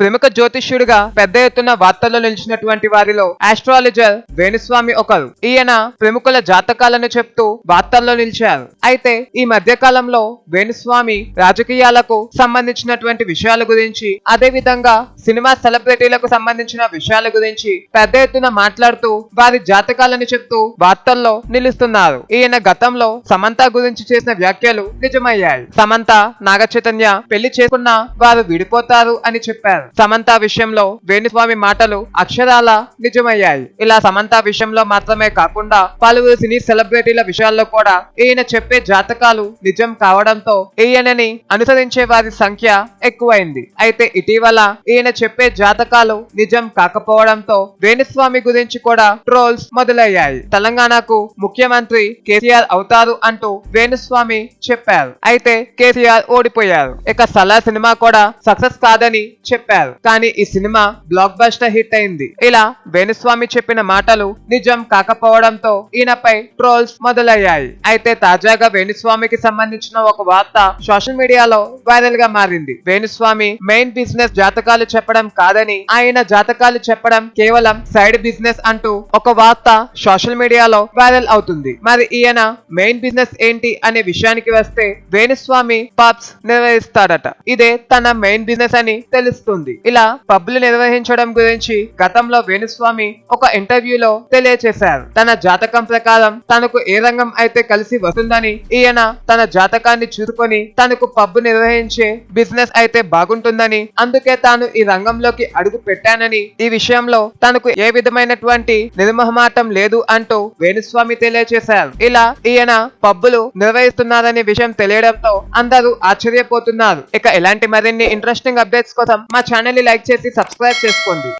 ప్రముఖ జ్యోతిష్యుడిగా పెద్ద ఎత్తున వార్తల్లో నిలిచినటువంటి వారిలో ఆస్ట్రాలజర్ వేణుస్వామి ఒకరు. ఈయన ప్రముఖుల జాతకాలను చెప్తూ వార్తల్లో నిలిచారు. అయితే ఈ మధ్య కాలంలో వేణుస్వామి రాజకీయాలకు సంబంధించినటువంటి విషయాల గురించి అదే విధంగా సినిమా సెలబ్రిటీలకు సంబంధించిన విషయాల గురించి పెద్ద ఎత్తున మాట్లాడుతూ వారి జాతకాలను చెప్తూ వార్తల్లో నిలుస్తున్నారు. ఈయన గతంలో సమంత గురించి చేసిన వ్యాఖ్యలు నిజమయ్యాయి. సమంత నాగ చైతన్య పెళ్ళి చేసుకున్న వారు విడిపోతారు అని చెప్పారు. సమంత విషయంలో వేణుస్వామి మాటలు అక్షరాల నిజమయ్యాయి. ఇలా సమంత విషయంలో మాత్రమే కాకుండా పలువురు సినీ సెలబ్రిటీల విషయాల్లో కూడా ఈయన చెప్పే జాతకాలు నిజం కావడంతో ఈయనని అనుసరించే వారి సంఖ్య ఎక్కువైంది. అయితే ఇటీవల ఈయన చెప్పే జాతకాలు నిజం కాకపోవడంతో వేణుస్వామి గురించి కూడా ట్రోల్స్ మొదలయ్యాయి. తెలంగాణకు ముఖ్యమంత్రి కేసీఆర్ అవుతారు అంటూ వేణుస్వామి చెప్పారు. అయితే కేసీఆర్ ఓడిపోయారు. ఇక సలా సినిమా కూడా సక్సెస్ కాదని చెప్పారు. కానీ ఈ సినిమా బ్లాక్ బస్టర్ హిట్ అయింది. ఇలా వేణుస్వామి చెప్పిన మాటలు నిజం కాకపోవడంతో ఈయనపై ట్రోల్స్ మొదలయ్యాయి. అయితే తాజాగా వేణుస్వామికి సంబంధించిన ఒక వార్త సోషల్ మీడియాలో వైరల్గా మారింది. వేణుస్వామి మెయిన్ బిజినెస్ జాతకాలు చెప్పడం కాదని ఆయన జాతకాలు చెప్పడం కేవలం సైడ్ బిజినెస్ అంటూ ఒక వార్త సోషల్ మీడియాలో వైరల్ అవుతుంది. మరి ఈయన మెయిన్ బిజినెస్ ఏంటి అనే విషయానికి వస్తే వేణుస్వామి పబ్స్ నిర్వహిస్తాడట ఇదే తన మెయిన్ బిజినెస్ అని తెలుస్తుంది. ఇలా పబ్లు నిర్వహించడం గురించి గతంలో వేణుస్వామి ఒక ఇంటర్వ్యూలో తెలియచేశారు. తన జాతకం ప్రకారం తనకు ఏ రంగం అయితే కలిసి వస్తుందని ఈయన తన జాతకాన్ని చూసుకొని తనకు పబ్బు నిర్వహించే బిజినెస్ అయితే బాగుంటుందని అందుకే తాను ఈ రంగంలోకి అడుగు పెట్టానని ఈ విషయంలో తనకు ఏ విధమైనటువంటి నిర్మహమాటం లేదు అంటూ వేణుస్వామి తెలియచేశారు. ఇలా ఈయన పబ్బులు నిర్వహిస్తున్నారనే విషయం తెలియడంతో అందరూ ఆశ్చర్యపోతున్నారు. ఇక ఇలాంటి మరిన్ని ఇంట్రెస్టింగ్ అప్డేట్స్ కోసం మా ఛానల్ని లైక్ చేసి సబ్స్క్రైబ్ చేసుకోండి.